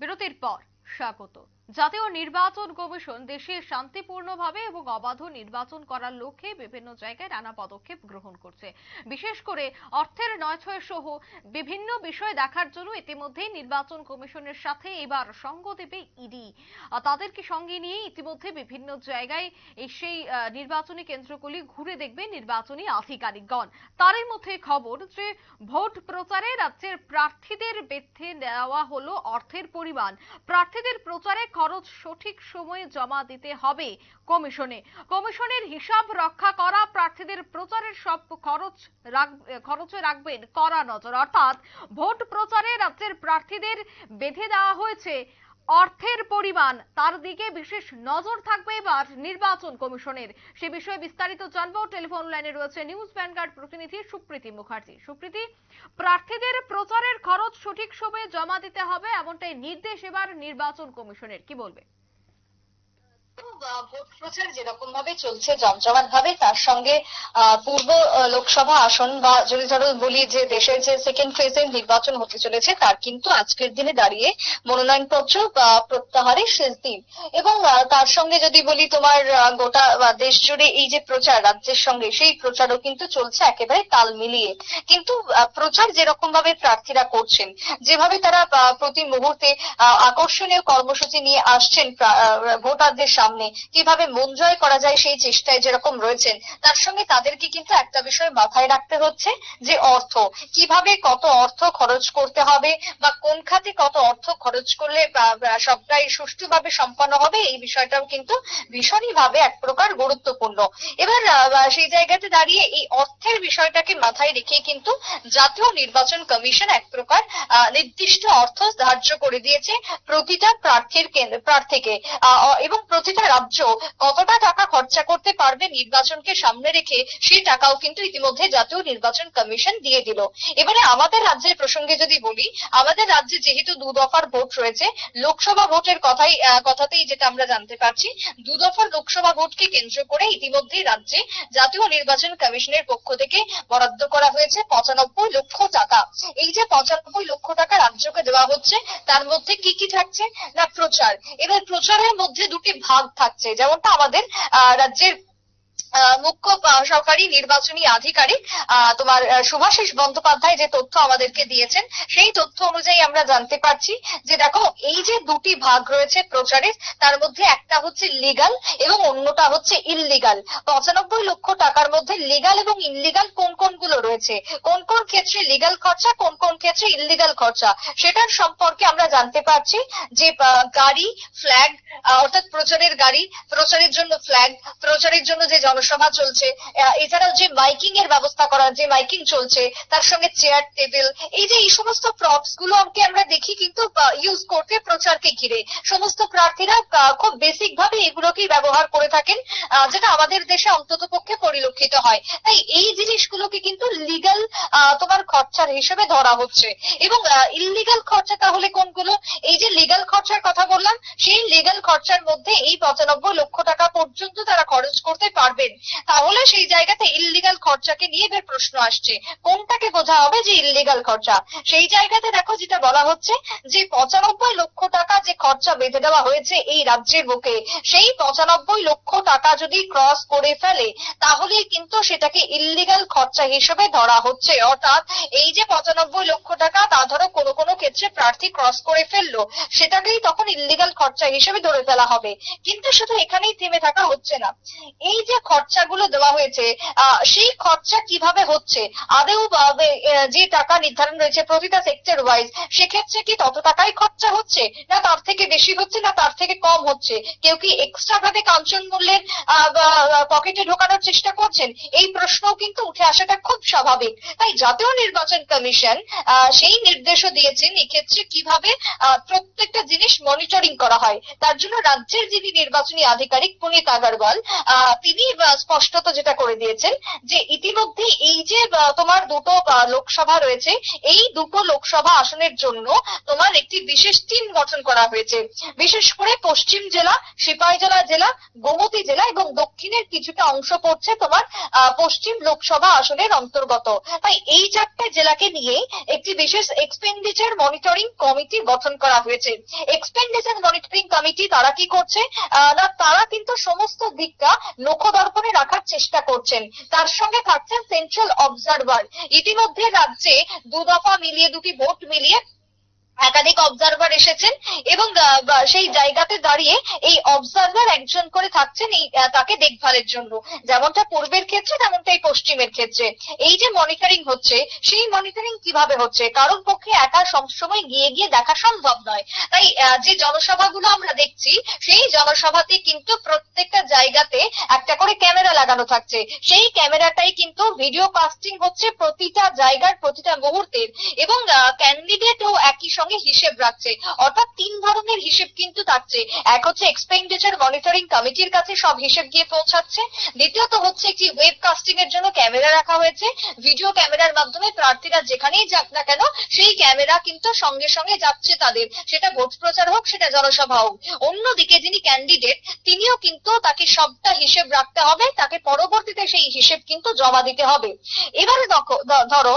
বিরতির পর স্বাগত। জাতীয় নির্বাচন কমিশন দেশে শান্তিপূর্ণভাবে এবং অবাধ নির্বাচন করার লক্ষ্যে বিভিন্ন জায়গায় নানা পদক্ষেপ গ্রহণ করছে। বিশেষ করে অর্থের নয়ছয় সহ বিভিন্ন বিষয় দেখার জন্য ইতিমধ্যেই নির্বাচন কমিশনের সাথে এবার সঙ্গ দেবে ইডি। তাদেরকে সঙ্গে নিয়ে ইতিমধ্যে বিভিন্ন জায়গায় সেই নির্বাচনী কেন্দ্রগুলি ঘুরে দেখবে নির্বাচনী আধিকারিকগণ। তারই মধ্যে খবর যে ভোট প্রচারে রাজ্যের প্রার্থীদের বেঁধে দেওয়া হলো অর্থের পরিমাণ। প্রার্থীদের প্রচারে খরচ সঠিক সময়ে জমা দিতে হবে কমিশনে। কমিশনের হিসাব রক্ষা করা, প্রার্থীদের প্রচারের সব খরচ খরচে রাখবেন কড়া নজর। অর্থাৎ ভোট প্রচারে রাজ্যের প্রার্থীদের বেঁধে দেওয়া হয়েছে অর্থের পরিমাণ, তার দিকে বিশেষ নজর থাকবে এবার নির্বাচন কমিশনের। সে বিষয়ে বিস্তারিত জানব। টেলিফোন লাইনে রয়েছে নিউজ ভ্যানগার্ড প্রতিনিধি সুপ্রীতি মুখার্জি। সুপ্রীতি, প্রার্থীদের প্রচারের খরচ সঠিক সময়ে জমা দিতে হবে, এমনটাই নির্দেশ এবার নির্বাচন কমিশনের। কি বলবে? ভোট প্রচার যেরকম ভাবে চলছে জমজমাট ভাবে, তার সঙ্গে পূর্ব লোকসভা আসন বা যদি ধরো বলি যে দেশের যে সেকেন্ড ফেজের নির্বাচন হতে চলেছে, তার কিন্তু আজকের দিনে দাঁড়িয়ে মনোনয়নপত্র বা প্রত্যাহারের শেষ দিন। এবং তার সঙ্গে যদি বলি তোমার গোটা দেশ জুড়ে এই যে প্রচার, রাজ্যের সঙ্গে সেই প্রচারও কিন্তু চলছে একেবারে তাল মিলিয়ে। কিন্তু প্রচার যেরকম ভাবে প্রার্থীরা করছেন, যেভাবে তারা প্রতি মুহূর্তে আকর্ষণীয় কর্মসূচি নিয়ে আসছেন ভোটারদের সামনে কীভাবে মন জয় করা যায় সেই চেষ্টায় যেরকম রয়েছেন, তার সঙ্গে তাদেরকে কিন্তু একটা বিষয় মাথায় রাখতে হচ্ছে, যে অর্থ। কীভাবে কত অর্থ খরচ করতে হবে বা কোন খাতে কত অর্থ খরচ করলে সবটাই সুষ্ঠুভাবে সম্পন্ন হবে, এই বিষয়টাও কিন্তু ভীষণই ভাবে এক প্রকার গুরুত্বপূর্ণ। এবার সেই জায়গাতে দাঁড়িয়ে এই অর্থের বিষয়টাকে মাথায় রেখে কিন্তু জাতীয় নির্বাচন কমিশন এক প্রকার নির্দিষ্ট অর্থ ধার্য করে দিয়েছে প্রতিটা প্রার্থীর প্রার্থীকে। এবং প্রতিটা রাজ্য। কতটা টাকা খরচা করতে পারবে নির্বাচনকে সামনে রেখে, সেই টাকাও কিন্তু ইতিমধ্যে জাতীয় নির্বাচন কমিশন দিয়ে দিল। এবারে আমাদের রাজ্যের প্রসঙ্গে যদি বলি, আমাদের রাজ্যে যেহেতু দু দফার ভোট রয়েছে, লোকসভা ভোটের কথাই কথাতেই যেটা আমরা জানতে পারছি, দু দফার লোকসভা ভোটকে কেন্দ্র করে ইতিমধ্যেই রাজ্যে জাতীয় নির্বাচন কমিশনের পক্ষ থেকে বরাদ্দ করা হয়েছে পঁচানব্বই লক্ষ টাকা। এই যে পঁচানব্বই লক্ষ টাকা রাজ্যকে দেওয়া হচ্ছে, তার মধ্যে কি কি থাকছে? না, প্রচার। এবার প্রচারের মধ্যে দুটি ভাগ থাকছে। যেমনটা আমাদের রাজ্যের মুখ্য সরকারি নির্বাচনী আধিকারিক তোমার শুভাশিস বন্দ্যোপাধ্যায় যে তথ্য আমাদেরকে দিয়েছেন, সেই তথ্য অনুযায়ী আমরা জানতে পারছি যে দেখো, এই যে দুটি ভাগ রয়েছে প্রচারের, তার মধ্যে একটা হচ্ছে লিগাল এবং অন্যটা হচ্ছে ইললিগাল পঁচানব্বই লক্ষ টাকার মধ্যে লিগাল এবং ইনলিগাল কোন কোনগুলো রয়েছে? কোন কোন ক্ষেত্রে লিগাল খরচা, কোন কোন ক্ষেত্রে ইললিগাল খরচা? সেটার সম্পর্কে আমরা জানতে পারছি যে গাড়ি ফ্ল্যাগ অর্থাৎ প্রচারের গাড়ি, প্রচারের জন্য ফ্ল্যাগ প্রচারের জন্য যে জনসভা চলছে। এছাড়াও যে মাইকিং এর ব্যবস্থা করা, যে মাইকিং চলছে, তার সঙ্গে চেয়ার টেবিল এই যে এই সমস্ত প্রপস গুলোকে আমরা দেখি কিন্তু ইউজ করতে প্রচারকে ঘিরে। সমস্ত প্রার্থীরা খুব বেসিক ভাবে এগুলোকেই ব্যবহার করে থাকেন যেটা আমাদের দেশে অন্তত পক্ষে পরিলক্ষিত হয়। তাই এই জিনিসগুলোকে কিন্তু লিগাল তোমার খরচার হিসেবে ধরা হচ্ছে। এবং ইললিগাল খরচা তাহলে কোনগুলো? এই যে লিগাল খরচার কথা বললাম, সেই লিগাল খরচার মধ্যে এই পঁচানব্বই লক্ষ টাকা পর্যন্ত তারা খরচ করতে পারবেন তাহলে সেই জায়গাতে ইললিগাল খরচাকে নিয়ে এবার প্রশ্ন আসছে। কোনটাকে বোঝা হবে যে ইললিগাল খরচা? সেই জায়গাতে দেখো যেটা বলা হচ্ছে যে পঁচানব্বই লক্ষ খরচা বেঁধে দেওয়া হয়েছে এই রাজ্যের বুকে। সেই পঁচানব্বই লক্ষ টাকা যদি ক্রস করে ফেলে, তাহলে কিন্তু সেটাকে ইললিগাল খরচা হিসেবে ধরা হচ্ছে। অর্থাৎ এই যে পঁচানব্বই লক্ষ টাকা, তা ধরো কোনো কোনো ক্ষেত্রে প্রার্থী ক্রস করে ফেলল, সেটাকেই তখন ইললিগাল খরচা হিসেবে ধরে ফেলা হবে। কিন্তু শুধু এখানেই থেমে থাকা হচ্ছে না। এই যে খরচাগুলো দেওয়া হয়েছে সেই খরচা কীভাবে হচ্ছে? আদেও যে টাকা নির্ধারণ রয়েছে প্রতিটা সেক্টর ওয়াইজ সেক্ষেত্রে কি তত টাকাই খরচা হচ্ছে? না তার থেকে বেশি হচ্ছে না তার থেকে কম হচ্ছে? কেউ কি এক্সট্রা ভাবে কাঞ্চন মূল্যের পকেটে ঢোকানোর চেষ্টা করছেন? এই প্রশ্নও কিন্তু উঠে আসাটা খুব স্বাভাবিক। তাই জাতীয় নির্বাচন কমিশন সেই নির্দেশও দিয়েছেন এক্ষেত্রে কীভাবে প্রত্যেকটা জিনিস মনিটরিং করা হয়। তার জন্য রাজ্যের যিনি নির্বাচনী আধিকারিক পুনিত আগরওয়াল তিনি স্পষ্টত যেটা করে দিয়েছেন যে ইতিমধ্যে এই যে তোমার দুটো লোকসভা রয়েছে, এই দুটো লোকসভা আসনের জন্য তোমার একটি বিশেষ টিম গঠন করা হয়েছে। বিশেষ করে পশ্চিম জেলা সিপাহীজলা জেলা গোমতী জেলা এবং দক্ষিণের কিছুটা অংশ পড়ছে তোমার পশ্চিম লোকসভা আসনের অন্তর্গত। তাই এই চারটে জেলাকে নিয়ে একটি বিশেষ এক্সপেন্ডিচার মনিটরিং কমিটি গঠন করা হয়েছে। এক্সপেন্ডিচার মনিটরিং কমিটি তারা কি করছে? না, তারা কিন্তু সমস্ত দিকটা নখদর্পণে রাখার চেষ্টা করছেন। তার সঙ্গে থাকছেন সেন্ট্রাল অবজারভার ইতিমধ্যে রাজ্যে দু দফা মিলিয়ে দুটি ভোট মিলিয়ে একাধিক অবজারভার এসেছেন এবং সেই জায়গাতে দাঁড়িয়ে এই অবজারভার একজন করে থাকছেন এই তাকে দেখভালের জন্য। যেমনটা পূর্বের ক্ষেত্রে তেমনটাই পশ্চিমের ক্ষেত্রে। এই যে মনিটরিং হচ্ছে, সেই মনিটরিং কীভাবে হচ্ছে? কারোর পক্ষে একা সবসময় গিয়ে গিয়ে দেখা সম্ভব নয়। তাই যে জনসভাগুলো আমরা দেখছি, সেই জনসভাতে কিন্তু প্রত্যেকটা জায়গাতে একটা করে ক্যামেরা লাগানো থাকছে। সেই ক্যামেরাটাই কিন্তু ভিডিও কাস্টিং হচ্ছে প্রতিটা জায়গার, প্রতিটা মুহূর্তের। এবং ক্যান্ডিডেটও একই সঙ্গে হিসেব রাখছে। অর্থাৎ তিন ধরনের হিসেব কিন্তু থাকছে এক হচ্ছে এক্সপেন্ডিচার মনিটরিং কমিটির কাছে সব হিসেব গিয়ে পৌঁছাচ্ছে। দ্বিতীয়ত হচ্ছে একটি ওয়েব কাস্টিং এর জন্য ক্যামেরা রাখা হয়েছে। ভিডিও ক্যামেরার মাধ্যমে প্রার্থীরা যেখানেই যাক না কেন, সেই ক্যামেরা কিন্তু সঙ্গে সঙ্গে যাচ্ছে তাদের। সেটা ভোট প্রচার হোক, সেটা জনসভা হোক। অন্যদিকে যিনি ক্যান্ডিডেট তিনিও কিন্তু তাকে সবটা হিসেব রাখতে হবে। তাকে পরবর্তীতে সেই হিসেব কিন্তু জমা দিতে হবে। এবারে ধরো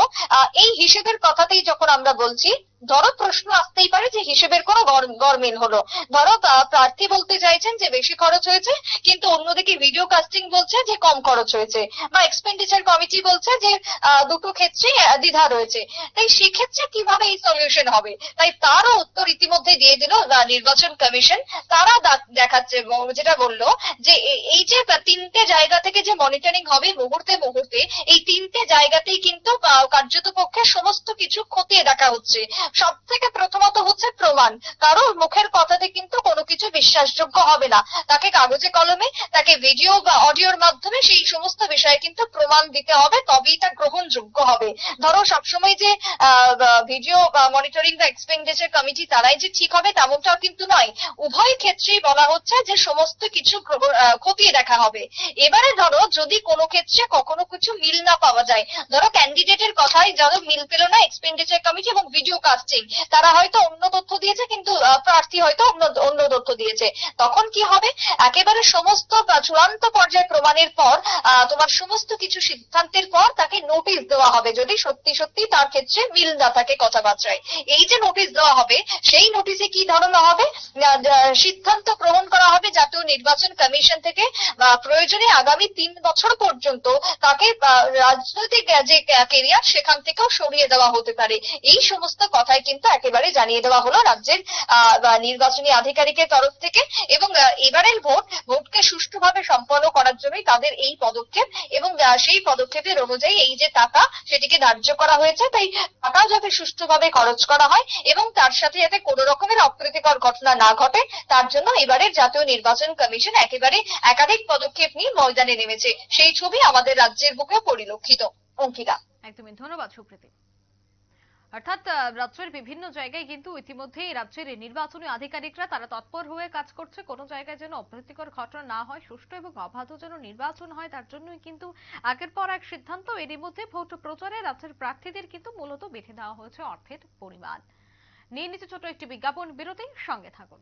এই হিসেবের কথাতেই যখন আমরা বলছি ধরো প্রশ্ন আসতেই পারে যে হিসেবের কোনো গড়মিল হলো। ধরো প্রার্থী বলতে চাইছেন যে বেশি খরচ হয়েছে, কিন্তু অন্যদিকে ভিডিও কাস্টিং বলছে যে কম খরচ হয়েছে, বা এক্সপেন্ডিচার কমিটি বলছে যে দুটো ক্ষেত্রে দ্বিধা রয়েছে। তাই সেক্ষেত্রে কীভাবে এই সলিউশন হবে? তাই তারও উত্তর ইতিমধ্যে দিয়ে দিল নির্বাচন কমিশন তারা দেখাচ্ছে যেটা বলল যে এই যে তিনটে জায়গা থেকে যে মনিটরিং হবে মুহূর্তে মুহূর্তে, এই তিনটে জায়গাতেই কিন্তু কার্যত পক্ষে সমস্ত কিছু খতিয়ে দেখা হচ্ছে। সব থেকে প্রথমত হচ্ছে প্রমাণ। কারোর মুখের কথাতে কিন্তু কোনো কিছু বিশ্বাসযোগ্য হবে না। তাকে কাগজে কলমে, তাকে ভিডিও বা অডিওর মাধ্যমে সেই সমস্ত বিষয়ে কিন্তু প্রমাণ দিতে হবে, তবেই তা গ্রহণযোগ্য হবে। ধরো, সবসময় যে ভিডিও মনিটরিং বা এক্সপেন্ডিচার কমিটি তারাই যে ঠিক হবে তেমনটাও কিন্তু নয়। উভয় ক্ষেত্রেই বলা হচ্ছে যে সমস্ত কিছু খতিয়ে দেখা হবে। এবারে ধরো, যদি কোনো ক্ষেত্রে কখনো কিছু মিল না পাওয়া যায়, ধরো ক্যান্ডিডেটের কথাই ধরো মিল পেল না এক্সপেন্ডিচার কমিটি এবং ভিডিও কাস্টিং তারা হয়তো অন্য তথ্য দিয়েছে, কিন্তু প্রার্থী হয়তো অন্য অন্য তথ্য দিয়েছে। তখন কি হবে? একেবারে সমস্ত চূড়ান্ত পর্যায়ে প্রমাণের পর তোমার সমস্ত কিছু সিদ্ধান্তের পর তাকে নোটিশ দেওয়া হবে। যদি সত্যি সত্যি তার ক্ষেত্রে মিল না থাকে কথাবার্তায় এই যে নোটিশ দেওয়া হবে, সেই নোটিশে কি ধরনের হবে? সিদ্ধান্ত গ্রহণ করা হবে জাতীয় নির্বাচন কমিশন থেকে প্রয়োজনে আগামী তিন বছর পর্যন্ত তাকে রাজনৈতিক, যে কেরিয়ার সেখান থেকেও সরিয়ে দেওয়া হতে পারে। এই সমস্ত কথাই কিন্তু একেবারে জানিয়ে দেওয়া হলো রাজ্যের নির্বাচনী আধিকারিকের তরফ থেকে এবং এবারের ভোট, ভোটকে সুষ্ঠুভাবে সম্পন্ন করার জন্যই তাদের এই পদক্ষেপ এবং সেই পদক্ষেপের অনুযায়ী এই যে টাকা সেটিকে ধার্য করা হয়েছে, তাই টাকা যাতে সুষ্ঠুভাবে খরচ করা হয় এবং তার সাথে যাতে কোনো রকমের অপ্রীতিকর ঘটনা না ঘটে, তার জন্য এবারের জাতীয় নির্বাচন কমিশন একেবারে একাধিক পদক্ষেপ নিয়ে ময়দানে নেমেছে। সেই ছবি আমাদের রাজ্যের বুকে পরিলক্ষিত। অঙ্কিতা। একদমই। ধন্যবাদ, সুপ্রীতি। অর্থাৎ রাজ্যের বিভিন্ন জায়গায় কিন্তু ইতিমধ্যেই রাজ্যের নির্বাচনী আধিকারিকরা তারা তৎপর হয়ে কাজ করছে। কোনো জায়গায় যেন অপ্রীতিকর ঘটনা না হয়, সুষ্ঠু এবং অবাধ যেন নির্বাচন হয়, তার জন্যই কিন্তু আগের পর এক সিদ্ধান্ত। এরই মধ্যে ভোট প্রচারে রাজ্যের প্রার্থীদের কিন্তু মূলত বেঁধে দেওয়া হয়েছে অর্থের পরিমাণ। নিয়ে নিচ্ছে ছোট একটি বিজ্ঞাপন। বিরতি সঙ্গে থাকুন।